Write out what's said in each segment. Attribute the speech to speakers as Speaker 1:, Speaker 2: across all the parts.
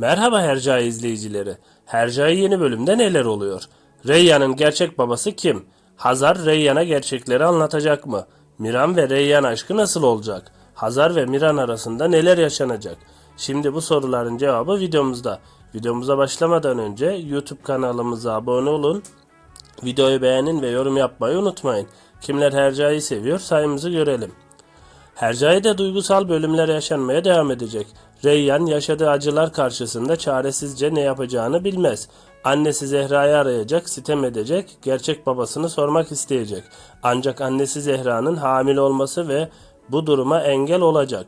Speaker 1: Merhaba Hercai izleyicileri. Hercai yeni bölümde neler oluyor? Reyyan'ın gerçek babası kim? Hazar Reyyan'a gerçekleri anlatacak mı? Miran ve Reyyan aşkı nasıl olacak? Hazar ve Miran arasında neler yaşanacak? Şimdi bu soruların cevabı videomuzda. Videomuza başlamadan önce YouTube kanalımıza abone olun. Videoyu beğenin ve yorum yapmayı unutmayın. Kimler Hercai'yi seviyor sayımızı görelim. Hercai'de duygusal bölümler yaşanmaya devam edecek. Reyyan yaşadığı acılar karşısında çaresizce ne yapacağını bilmez. Annesi Zehra'yı arayacak, sitem edecek, gerçek babasını sormak isteyecek. Ancak annesi Zehra'nın hamile olması ve bu duruma engel olacak.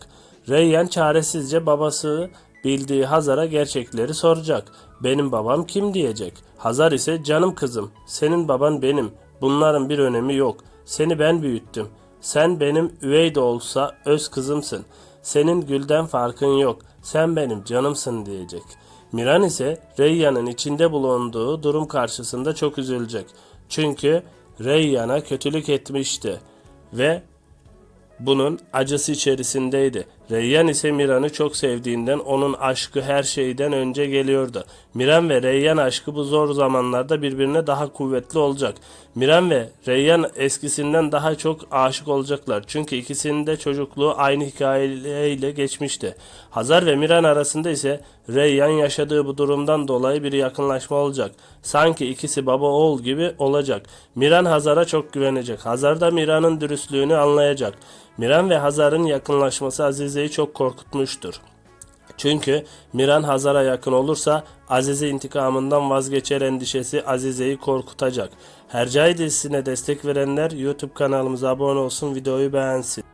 Speaker 1: Reyyan çaresizce babası bildiği Hazar'a gerçekleri soracak. Benim babam kim diyecek. Hazar ise canım kızım, senin baban benim. Bunların bir önemi yok. Seni ben büyüttüm. Sen benim üvey de olsa öz kızımsın. Senin gülden farkın yok. Sen benim canımsın diyecek. Miran ise Reyyan'ın içinde bulunduğu durum karşısında çok üzülecek. Çünkü Reyyan'a kötülük etmişti ve bunun acısı içerisindeydi. Reyyan ise Miran'ı çok sevdiğinden onun aşkı her şeyden önce geliyordu. Miran ve Reyyan aşkı bu zor zamanlarda birbirine daha kuvvetli olacak. Miran ve Reyyan eskisinden daha çok aşık olacaklar. Çünkü ikisinin de çocukluğu aynı hikayeyle geçmişti. Hazar ve Miran arasında ise Reyyan yaşadığı bu durumdan dolayı bir yakınlaşma olacak. Sanki ikisi baba oğul gibi olacak. Miran Hazar'a çok güvenecek. Hazar da Miran'ın dürüstlüğünü anlayacak. Miran ve Hazar'ın yakınlaşması Azize'yi çok korkutmuştur. Çünkü Miran Hazar'a yakın olursa Azize intikamından vazgeçer endişesi Azize'yi korkutacak. Hercai dizisine destek verenler YouTube kanalımıza abone olsun videoyu beğensin.